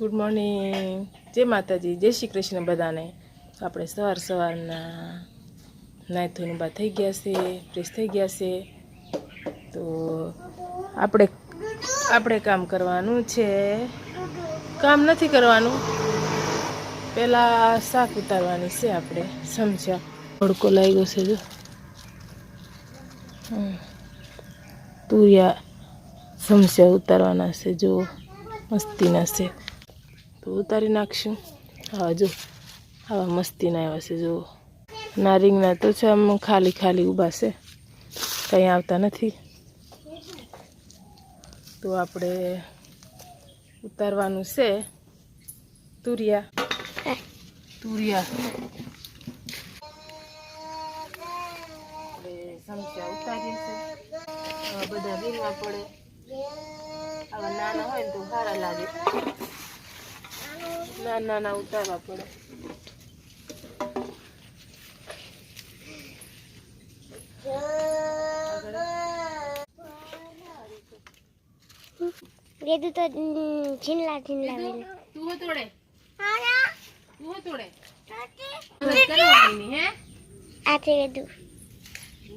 Good morning જય માતાજી, જય શ્રી કૃષ્ણ બધાને. આપણે સવાર સવારના નાહી ધોઈને બા થઈ ગયા છે, ફ્રેશ થઈ ગયા છે. તો આપણે આપણે કામ કરવાનું છે. કામ નથી કરવાનું. પહેલાં શાક ઉતારવાની છે આપણે, સમજ્યા. ભડકો લાગ્યો છે જો. તુરિયા સમસ્યા ઉતારવાના છે જો મસ્તીના છે. તો ઉતારી નાખશું. હા, જો. આવા મસ્તીના આવ્યા છે, જો. નારિંગના તો છે, આમ ખાલી ખાલી ઊભા છે. કંઈ આવતા નથી. તો આપણે ઉતારવાનું છે. તુરિયા. તુરિયા. સમસ્યા ઉતારીએ છે. બધા વીણવા પડે. આવા નાના હોય ને તો સારા લાગે. નાના નાના ઉતારવા પડે. વેદુ તો ઉમ, ઝીણલા ઝીણલા તું હો તોડે. તું તોડે. હે આ છે વેદુ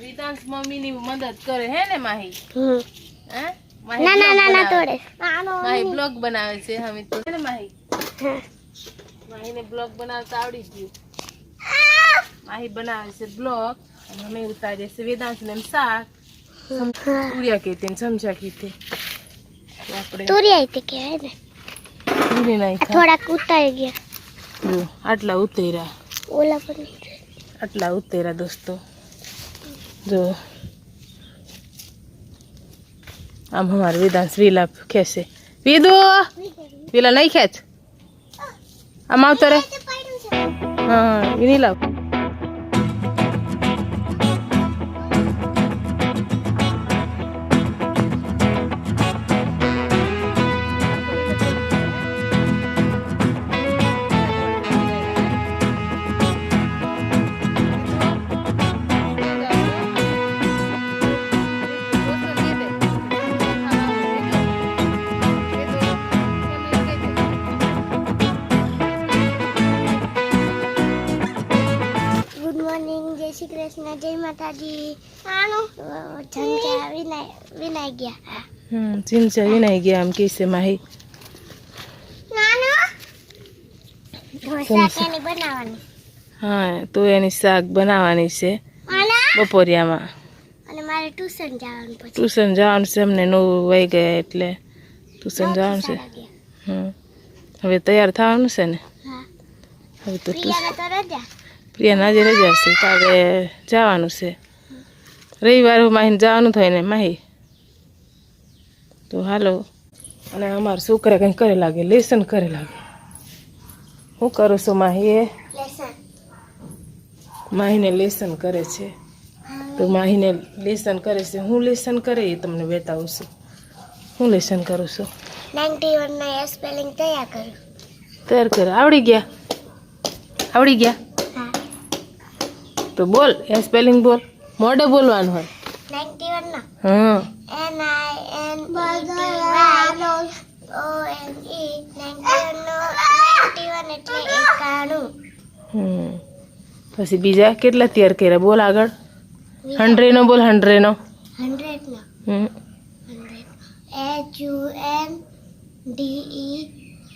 વિધાંશ મમ્મીની મદદ કરે હે ને માહી? હમ. હે? માહી ના ના ના ના. તોડે. માહી બ્લોગ બનાવે છે હવે તો ને માહી. માહીને બ્લોગ બનાવતા આવડી ગયું. માહી બનાવે છે બ્લોગ અને અમે ઉતારીએ છીએ વેદાંશ ને શાક. તુરિયા કહેતી ને સમજા કહેતી આપણે તુરિયા તે કહેવાય ને. તુરી આ નાખ્યા થોડાક ઉતારી ગયા જો આટલા ઉતેરા ઓલા પણ આટલા ઉતેરા દોસ્તો. જો. આમ અમારે વેદાંશ વેલા ખેંચે. વિદુ! પેલા નહીં ખેંચ. આમ આવતો રે માતાજી. આનું? ઝંઝા વિનાય વિનાય ગયા. હમ ચીંચા વિનાઈ ગયા આમ કે છે માહી. હા તો એની શાક બનાવવાની છે બપોરિયામાં. ટ્યુશન જવાનું પછી. ટ્યુશન જવાનું છે અમને નવું વાઈ ગયા એટલે ટ્યુશન જવાનું છે. હમ હવે તૈયાર થવાનું છે ને? હવે તો ટ્યુશન પ્રિયાને આજે રજા છે તો હવે જવાનું છે. રવિવારે માહીને જવાનું થાય ને માહી. તો હાલો અને અમારા છોકરા કંઈ કરે લાગે લેસન કરે લાગે. હું કરું છું માહી એ? માહીને લેસન કરે છે. તો માહીને લેસન કરે છે. હું લેસન કરે એ તમને બતાવું છું. હું લેસન કરું છું. નાઇન્ટી વન સ્પેલિંગ તૈયાર કરું. તૈયાર કર. આવડી ગયા? આવડી ગયા? તો બોલ એ સ્પેલિંગ બોલ. મોડે બોલવાનું હોય. હા. N I N O N E નો એટલે હમ. પછી બીજા કેટલા તૈયાર કર્યા? બોલ આગળ. હંડ્રેડનો બોલ હંડ્રેડનો. હંડ્રેડ નો હમ. Hundred H U N D E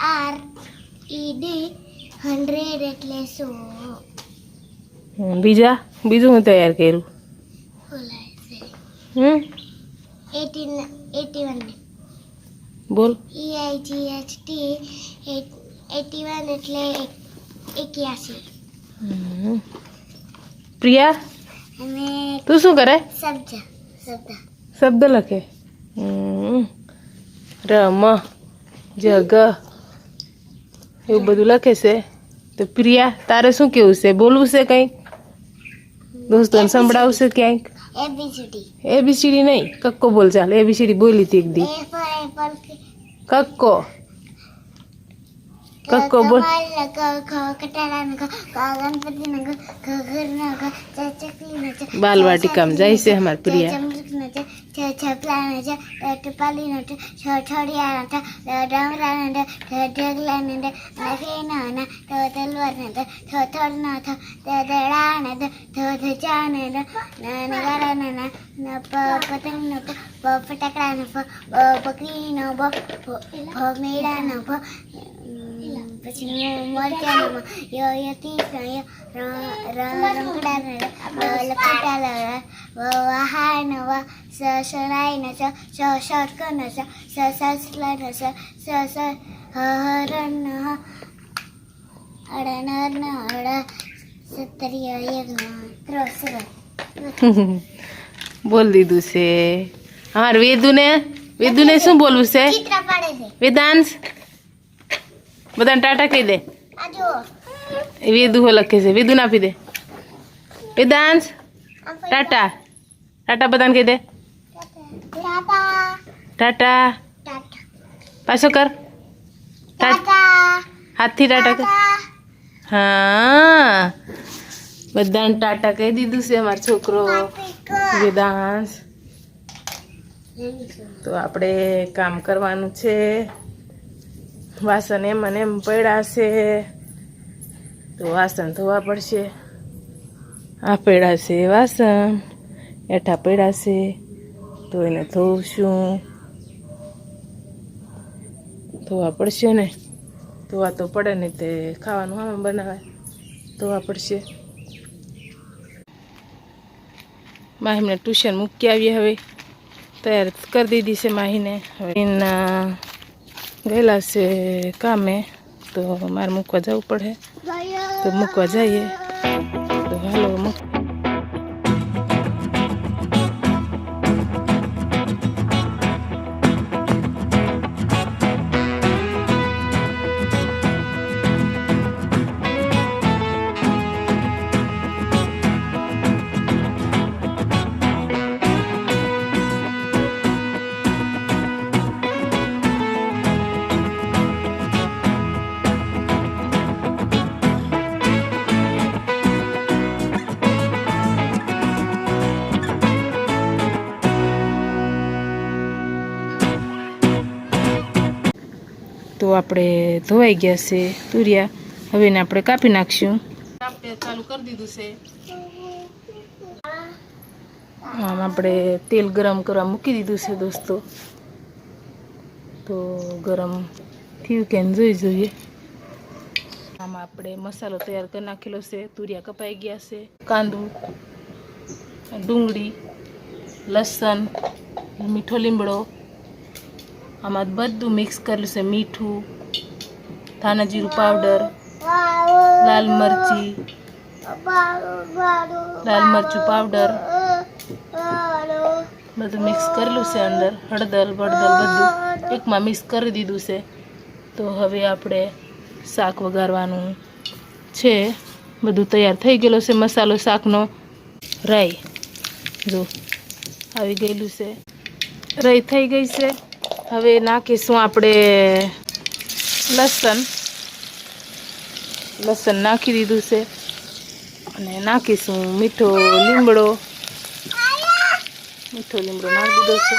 R E D hundred એટલે હમ. બીજા? બીજું હું તૈયાર કર્યું? હમ? બોલ. E I G H T eighty one એટલે એક્યાસી. પ્રિયા? તું શું કરે? શબ્દ. શબ્દ લખે. હમ. રમ જગ એવું બધું લખે છે. તો પ્રિયા તારે શું કેવું છે? બોલવું છે કંઈક? દોસ્તોને સંભળાવશે ક્યાંક? એબીસીડી એબીસીડી નહીં કક્કો બોલ ચાલ એબીસીડી બોલી હતી એક દી. કક્કો. కక్కబో बाल। वाटिकाम कम जैसे हमारे प्रिया। छोटी પછી વ સ સ સ હરણનો હ અડ સત્તરીય યજ્ઞ બોલ દીધું છે. અમાર વેદુને વેદુને શું બોલવું છે. વેદાંશ? બધાને ટાટા કહી દે. વેદુ હો લખે છે. વેદુ આપી દે. વેદાંશ. ટાટા. ટાટા બધાને કહી દે. ટાટા. પાછો કર. હાથથી ટાટા કર. હા. બધાને ટાટા કહી દીધું છે અમારો છોકરો. વેદાંશ. તો આપણે કામ કરવાનું છે. વાસણ એમ અને એમ પડ્યા છે. તો વાસણ ધોવા પડશે. આ પડ્યા છે વાસણ, એઠા પડ્યા છે. તો એને ધોવશું ધોવા પડશે ને. ધોવા તો પડે ને તે ખાવાનું આમાં બનાવે ધોવા પડશે. માહીને ટ્યુશન મૂકી આવીએ હવે. તૈયાર કરી દીધી છે માહીને. હવે એના ગયેલા છે કામે તો મારે મૂકવા જવું પડે. તો મૂકવા જઈએ. તો હાલો મૂક તો આપણે ધોવાઈ ગયા છે તુરિયા. હવે એને આપણે કાપી નાખશું. આપણે ચાલુ કરી દીધું છે. આમ આપણે તેલ ગરમ કરવા મૂકી દીધું છે દોસ્તો. તો ગરમ થયું કે જોઈ જોઈએ. આમાં આપણે મસાલો તૈયાર કરી નાખેલો છે. તુરિયા કપાઈ ગયા છે. કાંદું ડુંગળી લસણ મીઠો લીમડો આમાં બધું મિક્સ કરેલું છે, મીઠું ધાણા જીરું પાવડર લાલ મરચી, લાલ મરચું પાવડર બધું મિક્સ કરેલું છે અંદર, હળદર બળદર બધું. એકમાં મિક્સ કરી દીધું છે. તો હવે આપણે શાક વઘારવાનું છે. બધું તૈયાર થઈ ગયેલો છે મસાલો શાકનો. રાઈ. જો, આવી ગયેલું છે. રાઈ થઈ ગઈ છે. હવે નાખીશું આપણે લસણ. લસણ નાખી દીધું છે. અને નાખીશું મીઠો લીમડો. મીઠો લીમડો નાખી દીધો છે.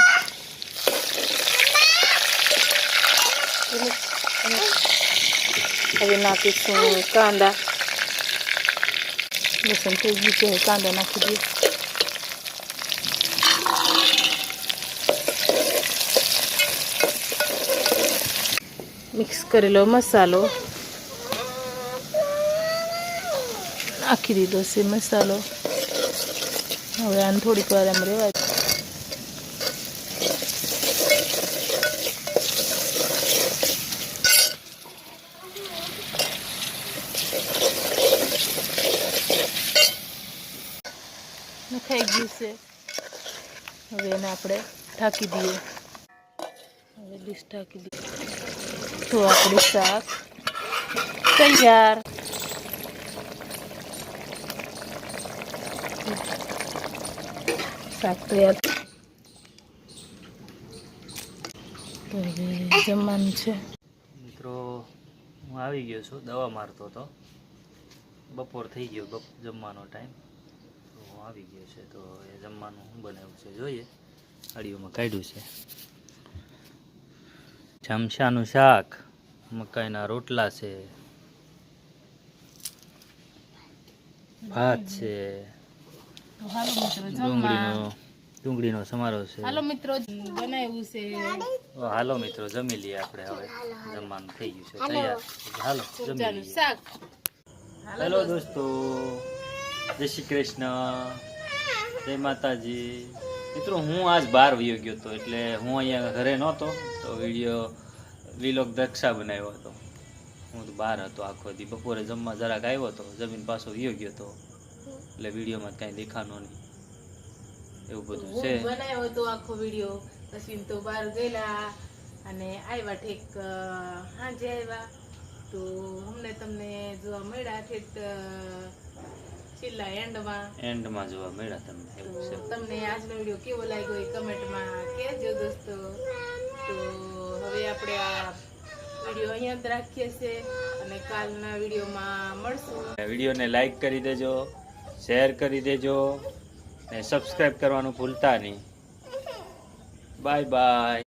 હવે નાખીશું કાંદા. લસણ થઈ ગયું છે કાંદા નાખી દઈએ. મિક્સ કરેલો મસાલો. નાખી દીધો છે મસાલો. હવે આને થોડીક વાર એમ રહેવા ખાઈ ગયું છે. હવે એને આપણે ઢાંકી દઈએ. હવે ડીશ ઢાંકી દઈએ. તો આપણું શાક. તૈયાર. શાક તૈયાર. તો જમવાનું છે. મિત્રો, હું આવી ગયો છું. દવા મારતો હતો. બપોર થઈ ગયો જમવાનો ટાઈમ. તો હું આવી ગયો છે. તો એ જમવાનું શું બનાવ્યું છે? જોઈએ. આડીઓમાં કાઢ્યું છે. ચમચાનું શાક મકાઈના રોટલા છે ભાત છે ડુંગળીનો ડુંગળીનો સમારોહ છે. હાલો મિત્રો બનાવ્યું છે. હાલો મિત્રો જમી લઈએ આપણે હવે. જમવાનું થઈ ગયું છે. તૈયાર. હાલો જમી લઈએ. શાક. હેલો દોસ્તો. જય શ્રી કૃષ્ણ. જય માતાજી. મિત્રો હું આજ બહાર વયો ગયો હતો એટલે હું અહીંયા ઘરે નહોતો. તો વીડિયો લીલોક દક્ષા બનાવ્યો હતો. હું તો બહાર હતો આખો દી. બપોરે જમવા જરાક આવ્યો હતો. જમીન પાછો વિયો ગયો હતો. એટલે વિડીયોમાં કાંઈ દેખાનો નહીં. એવું બધું છે. બનાવ્યો હતો આખો વીડિયો પછી તો બહાર ગયેલા અને આવ્યા ઠેક હાંજે આવ્યા. તો અમને તમને જોવા મળ્યા ઠેક છેલ્લા એન્ડમાં એન્ડમાં જોવા મળ્યા તમને. તમને આજનો વીડિયો કેવો લાગ્યો એ કમેન્ટમાં કહેજો દોસ્તો તો હવે આપણે આ વીડિયો અહીંયા જ રાખીએ છીએ. અને કાલના વિડીયોમાં મળશું. વિડીયોને લાઈક કરી દેજો, શેર કરી દેજો, ને સબસ્ક્રાઈબ કરવાનું ભૂલતા નહીં. Bye bye.